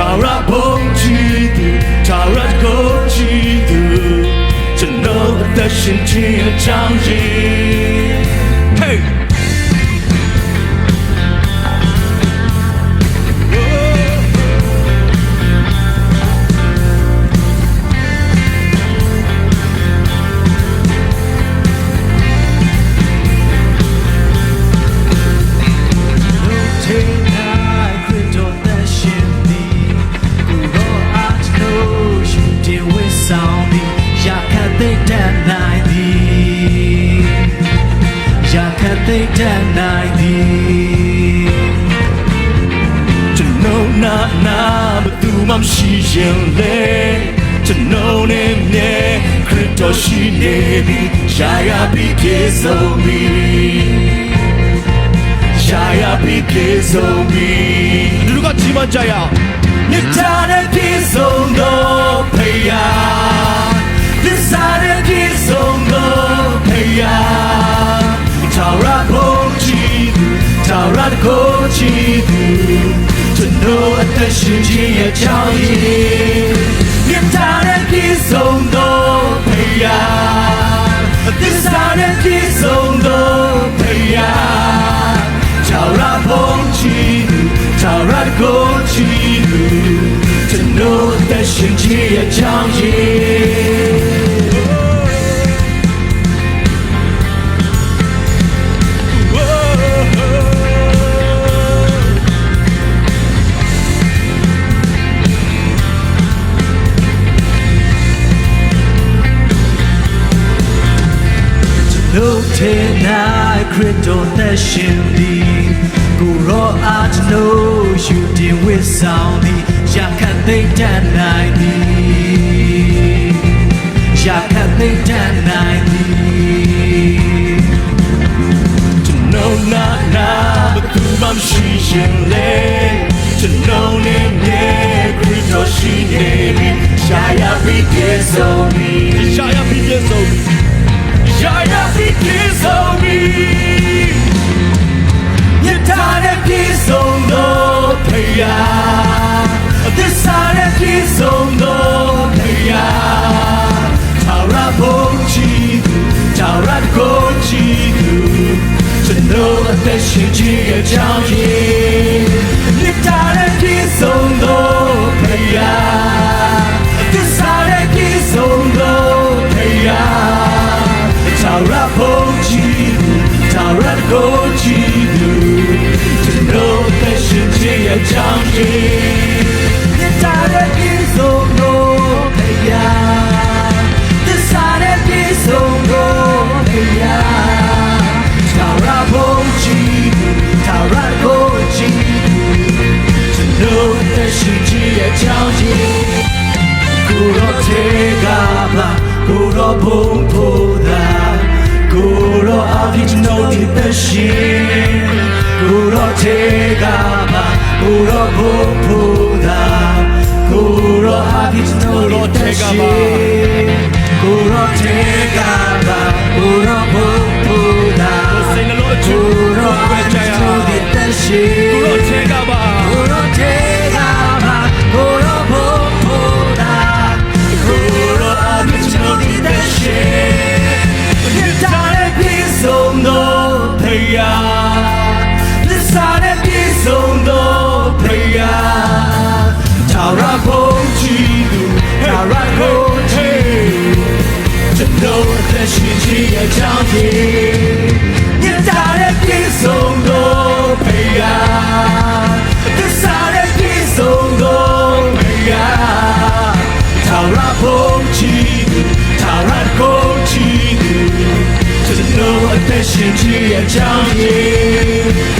ထာဝရဘုန်းကြီးသူထာဝရကိုကြီးသူကျွန်တော်အသက်ရှင်ခြင်းအကြောင်းကြီး ရာခတ်သိတတ်နိုင်သည်ကျွန်တော်နာနာဘသူမှမရှိရင်လေကျွန်တော်နဲ့မြဲခရစ်တော်ရှိနေပြီရှားရပြီးပြေဆုံးပြီရှားရပြီးပြေဆုံးပြီဒီလူကကြီးမကြရအောင်မြစ်တာနဲ့ပြေဆုံးတော့ဖေယား ချီသူကျွန်တော်အသက်ရှင်ခြင်းရဲ့ကြောင်းရည်မြတ်တာနဲ့ပြေဆုံးတော့ဖေယားဒီစားနဲ့ပြေဆုံးတော့ဖေယားထာဝရဘုန်းကြီးသူထာဝရကိုချီသူကျွန်တော်အသက်ရှင်ခြင်းရဲ့ကြောင်းရည် လို့ထေနိုင်ခရစ်တော်သက်ရှင်သည်ကိုရောအားထုတ်ယူတင်ဝစ်ဆောင်သည်ရာခတ်သိတတ်နိုင်သည်ရာခတ်သိတတ်နို တော်အသက်ရှင် Depression, Kuro Tegaba, Kuro Bumpoda, Kuro Avich no Depression, Kuro Tegaba, Kuro Bumpoda. စိတ်နှလုံးအကျိုးကိုခွဲကြရအောင်ကိုရောထဲကပါကိုရောထေ ဖ တော်အသက်ရှ